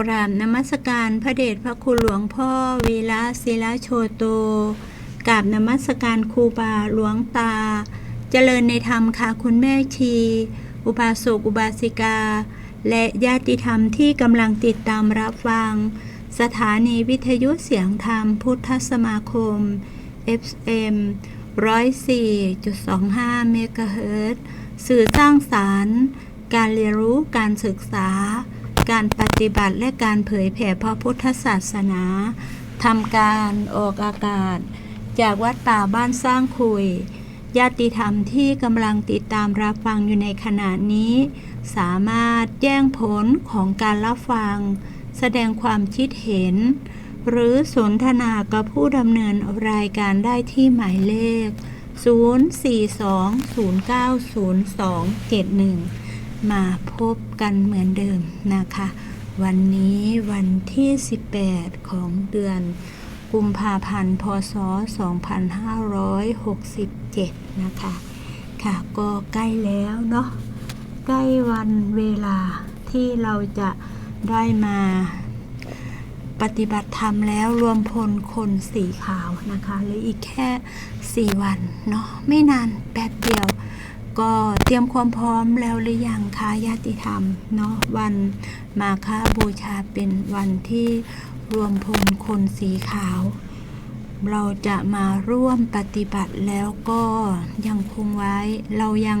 กราบนมัสการพระเดชพระคุณหลวงพ่อวีระศิลาโชโตกราบนมัสการครูบาหลวงตา เจริญในธรรมค่ะคุณแม่ชี อุบาสกอุบาสิกา และญาติธรรมที่กำลังติดตามรับฟัง สถานีวิทยุเสียงธรรมพุทธสมาคม FM 104.25 เมกะเฮิรตซ์สื่อสร้างสารรค์ การเรียนรู้การศึกษา การปฏิบัติและการเผยแผ่พระพุทธศาสนาทำการออกอากาศ จากวัดป่าบ้านสร้างคุย ญาติธรรมที่กำลังติดตามรับฟังอยู่ในขณะนี้ สามารถแจ้งผลของการรับฟัง แสดงความคิดเห็น หรือสนทนากับผู้ดำเนินรายการได้ที่หมายเลข 042090271 มาพบกันเหมือนเดิมนะคะ วันนี้วันที่ 18 ของเดือน กุมภาพันธ์พศ 2567 นะคะ ค่ะก็ใกล้แล้วเนาะใกล้วันเวลาที่เราจะได้มาปฏิบัติธรรมแล้วรวมพลคนสีขาวนะคะเหรืออีกแค่ 4 วันเนาะไม่นานแป๊บเดียว ก็เตรียมความพร้อมแล้วหรือยังคะญาติธรรมเนาะวันมาฆบูชาเป็นวันที่รวมพลคนสีขาว เราจะมาร่วมปฏิบัติแล้วก็ยังคงไว้เรายัง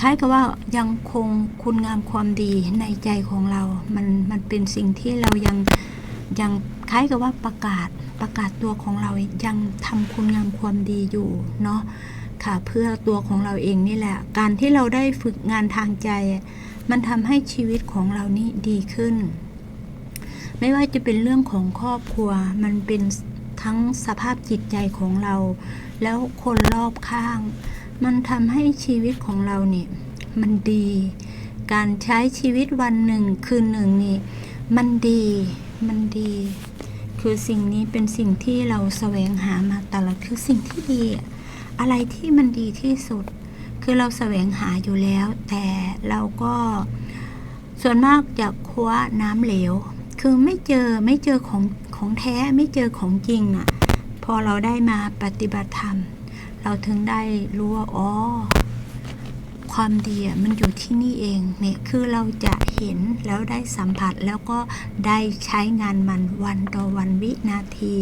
คล้ายกับว่ายังคงคุณงามความดีในใจของเรา มันมันเป็นสิ่งที่เรายังยังคล้ายกับว่าประกาศประกาศตัวของเรายังทำคุณงามความดีอยู่เนาะ ค่ะเพื่อตัวของเราเองนี่แหละ การที่เราได้ฝึกงานทางใจ มันทำให้ชีวิตของเรานี่ดีขึ้น ไม่ว่าจะเป็นเรื่องของครอบครัว มันเป็นทั้งสภาพจิตใจของเรา แล้วคนรอบข้าง มันทำให้ชีวิตของเราเนี่ยมันดี การใช้ชีวิตวันหนึ่งคืนหนึ่งนี่มันดี มันดี คือสิ่งนี้เป็นสิ่งที่เราแสวงหามาตลอดคือสิ่งที่ดี อะไรที่มันดีที่สุด คือเราแสวงหาอยู่แล้ว แต่เราก็ส่วนมากจะคว้าน้ำเหลว คือไม่เจอไม่เจอของของแท้ไม่เจอของจริงน่ะ พอเราได้มาปฏิบัติธรรม เราถึงได้รู้ว่าอ๋อความดีอะมันอยู่ที่นี่เองเนี่ยคือเราจะเห็นแล้วได้สัมผัสแล้วก็ได้ใช้งานมันวันต่อวันวินาที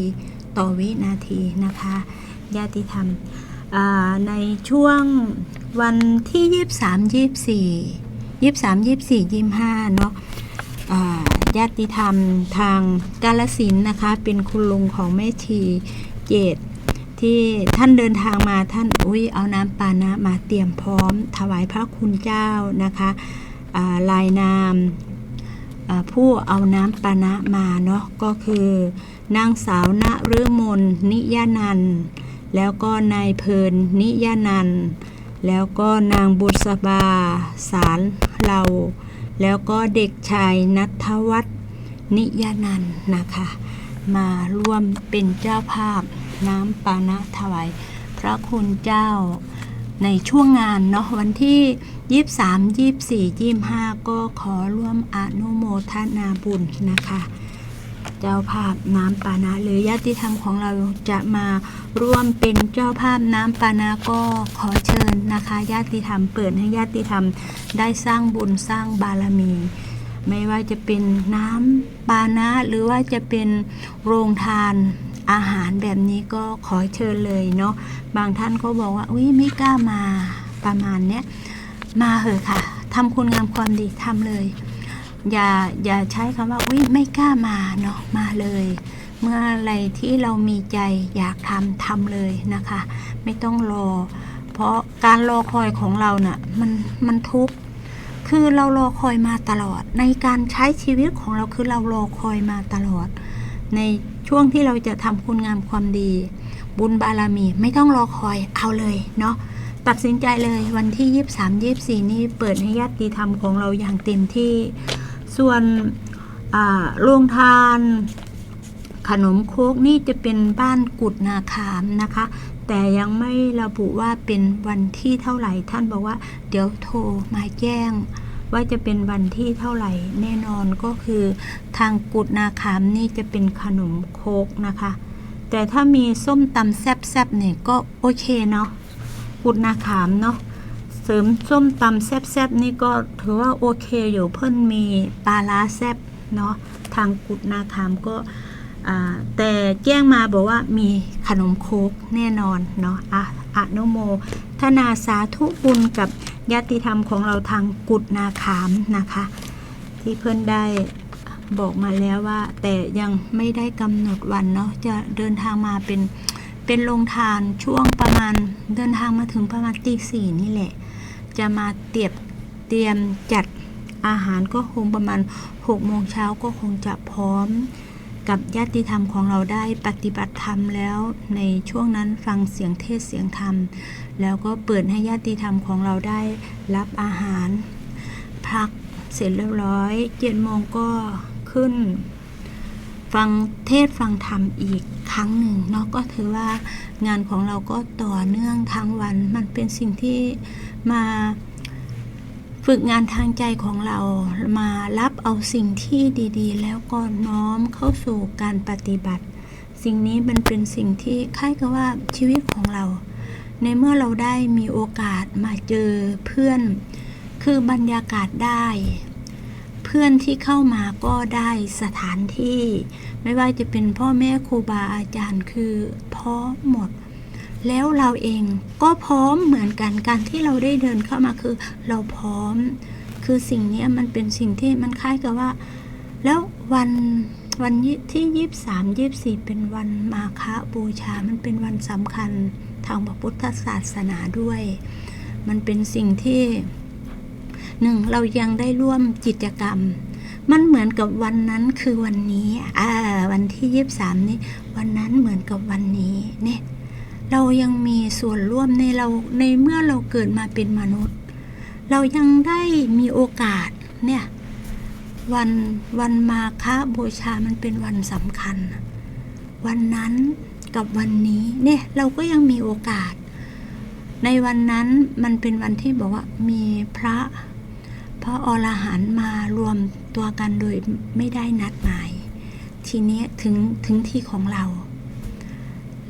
ต่อวินาทีนะคะ ญาติธรรม ในช่วงวันที่ยี่สามยี่สี่ยี่สามยี่สี่ยี่ห้าเนาะญาติธรรมทางกาลสินนะคะ เป็นคุณลุงของแม่ชีเกตที่ท่านเดินทางมาท่านอุ้ยเอาน้ำปานะมาเตรียมพร้อม ถวายพระคุณเจ้านะคะลายนามผู้เอาน้ำปานะมาเนาะก็คือนางสาวณฤมลนิยานันท์ แล้วก็นายเพลินนิยานัน แล้วก็นางบุษบา สารเรา แล้วก็เด็กชายนัทวัฒน์นิยานันนะคะ มาร่วมเป็นเจ้าภาพน้ำปานะถวายพระคุณเจ้าในช่วงงานเนาะวันที่ 23 24 25 ก็ขอร่วมอนุโมทนาบุญนะคะ เจ้าภาพน้ำปานะ หรือญาติธรรมของเราจะมาร่วมเป็นเจ้าภาพน้ำปานะก็ขอเชิญนะคะ ญาติธรรมเปิดให้ญาติธรรมได้สร้างบุญสร้างบารมี ไม่ว่าจะเป็นน้ำปานะ หรือว่าจะเป็นโรงทานอาหารแบบนี้ก็ขอเชิญเลยเนาะบางท่านก็บอกว่าอุ้ยไม่กล้ามาประมาณเนี้ยมาเหอะค่ะทำคุณงามความดีทำเลย อย่าอย่าใช้คำว่าอุ้ยไม่กล้ามาเนาะมาเลย เมื่ออะไรที่เรามีใจอยากทำทำเลยนะคะ ไม่ต้องรอ เพราะการรอคอยของเราเนะ่ะมันมันทุกข์คือเรารอคอยมาตลอด ในการใช้ชีวิตของเราคือเรารอคอยมาตลอด ในช่วงที่เราจะทำคุณงามความดี บุญบารมีไม่ต้องรอคอยเอาเลยเนาะตัดสินใจเลยวันที่ 23 24 นี่เปิดให้ญาติธรรมของเราอย่างเต็มที่ ส่วนโรงทานขนมโคกนี่จะเป็นบ้านกุดนาคามนะคะ แต่ยังไม่ระบุว่าเป็นวันที่เท่าไหร่ ท่านบอกว่า เดี๋ยวโทรมาแจ้ง ว่าจะเป็นวันที่เท่าไหร่ แน่นอนก็คือทางกุดนาขามนี่จะเป็นขนมโคกนะคะ แต่ถ้ามีส้มตำแซบๆเนี่ยก็โอเคเนาะกุดนาขามเนาะ เสริมส้มตำแซ่บๆ นี่ก็ถือว่าโอเคอยู่เพิ่นมีปลาร้าแซ่บเนาะทางกุดนาขามก็แต่แจ้งมาบอกว่ามีขนมโคกแน่นอนเนาะอะอนุโมทนาสาธุบุญกับญาติธรรมของเราทางกุดนาขามนะคะ ที่เพื่อนได้บอกมาแล้วว่า แต่ยังไม่ได้กำหนดวันเนาะจะเดินทางมาเป็นเป็นลงทานช่วงประมาณเดินทางมาถึงประมาณตีสี่นี่แหละ จะมาเตรียมเตรียมจัดอาหารก็คงประมาณ6โมงเช้าก็คงจะพร้อมกับญาติธรรมของเราได้ปฏิบัติธรรมแล้วในช่วงนั้นฟังเสียงเทศเสียงธรรม แล้วก็เปิดให้ญาติธรรมของเราได้รับอาหาร พักเสร็จเรียบร้อยเจ็ดโมงก็ขึ้น ฟังเทศฟังธรรมอีกครั้งหนึ่งเนาะก็ถือว่างานของเราก็ต่อเนื่องทั้งวันมันเป็นสิ่งที่ มาฝึกงานทางใจของเรามารับเอาสิ่งที่ดีๆ แล้วก็น้อมเข้าสู่การปฏิบัติ สิ่งนี้มันเป็นสิ่งที่คล้ายกับว่าชีวิตของเรา ในเมื่อเราได้มีโอกาสมาเจอเพื่อน คือบรรยากาศได้ เพื่อนที่เข้ามาก็ได้สถานที่ ไม่ว่าจะเป็นพ่อแม่ครูบาอาจารย์คือพร้อมหมด แล้วเราเองก็พร้อมเหมือนกันการที่เราได้เดินเข้ามาคือ เราพร้อม คือสิ่งนี้มันเป็นสิ่งที่มันคล้ายกับว่า แล้ววันวันที่ยี่สามยี่สี่เป็นวันมาฆบูชา มันเป็นวันสำคัญทางพระพุทธศาสนาด้วย มันเป็นสิ่งที่หนึ่งเรายังได้ร่วมกิจกรรม มันเหมือนกับวันนั้นคือวันนี้อ่าวันที่ยี่สามนี้ วันนั้นเหมือนกับวันนี้เนี่ย เรายังมีส่วนร่วมในเราในเมื่อเราเกิดมาเป็นมนุษย์ เรายังได้มีโอกาสเนี่ยวันวันมาฆบูชามันเป็นวันสำคัญ วันนั้นกับวันนี้เนี่ยเราก็ยังมีโอกาส ในวันนั้นมันเป็นวันที่บอกว่ามีพระพระอรหันต์มารวมตัวกันโดยไม่ได้นัดหมาย ทีนี้ถึงถึงที่ของเรา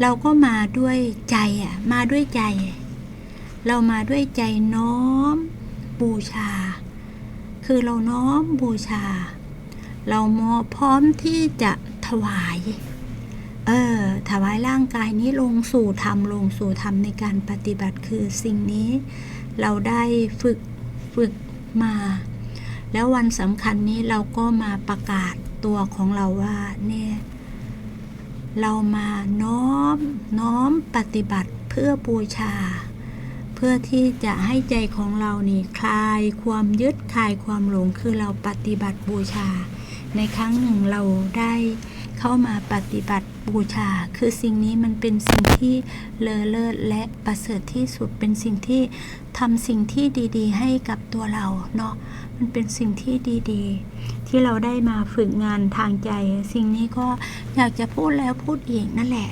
เราก็มาด้วยใจอะ มาด้วยใจ เรามาด้วยใจน้อม บูชา คือเราน้อมบูชา เรามอพร้อมที่จะถวาย เออ ถวายร่างกายนี้ลงสู่ธรรมลงสู่ธรรมในการปฏิบัติคือสิ่งนี้ เราได้ฝึกฝึกมา แล้ววันสำคัญนี้เราก็มาประกาศตัวของเราว่าเนี่ย เรามาน้อมน้อมปฏิบัติเพื่อบูชา เพื่อที่จะให้ใจของเรานี่คลายความยึดคลายความหลงคือเราปฏิบัติบูชา ในครั้งหนึ่งเราได้ เข้ามาปฏิบัติบูชา คือสิ่งนี้มันเป็นสิ่งที่เลอเลิศและประเสริฐที่สุดเป็นสิ่งที่ทำสิ่งที่ดีๆ ให้กับตัวเราเนาะมันเป็นสิ่งที่ดีๆ ที่เราได้มาฝึกงานทางใจ สิ่งนี้ก็อยากจะพูดแล้วพูดอีกนั่นแหละ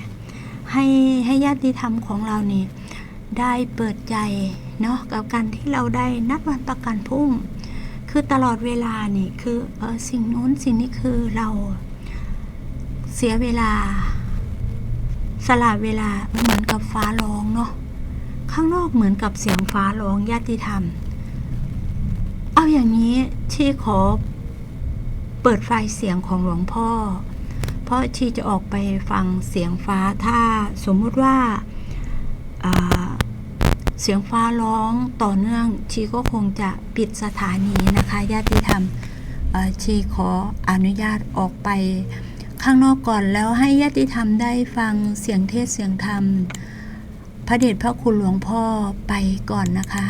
ให้ให้ญาติธรรมของเราเนี่ยได้เปิดใจเนาะกับการที่เราได้นัดวันประกันพรุ่ง คือตลอดเวลานี่คือเออสิ่งนู้นสิ่งนี้คือเรา สียเวลา สละเวลาเหมือนกับฟ้าร้องเนาะข้างนอกเหมือนกับเสียงฟ้าร้องญาติธรรม เอาอย่างนี้ที่ขอเปิดไฟเสียงของหลวงพ่อ เพราะชีจะออกไปฟังเสียงฟ้าถ้าสมมุติว่าาเสียงฟ้าร้องต่อเนื่อง ชีก็คงจะปิดสถานีนะคะ ญาติธรรมชีขออนุญาตออกไป ข้างนอกก่อนแล้วให้ญาติธรรมได้ฟังเสียงเทศเสียงธรรม พระเดชพระคุณหลวงพ่อไปก่อนนะคะ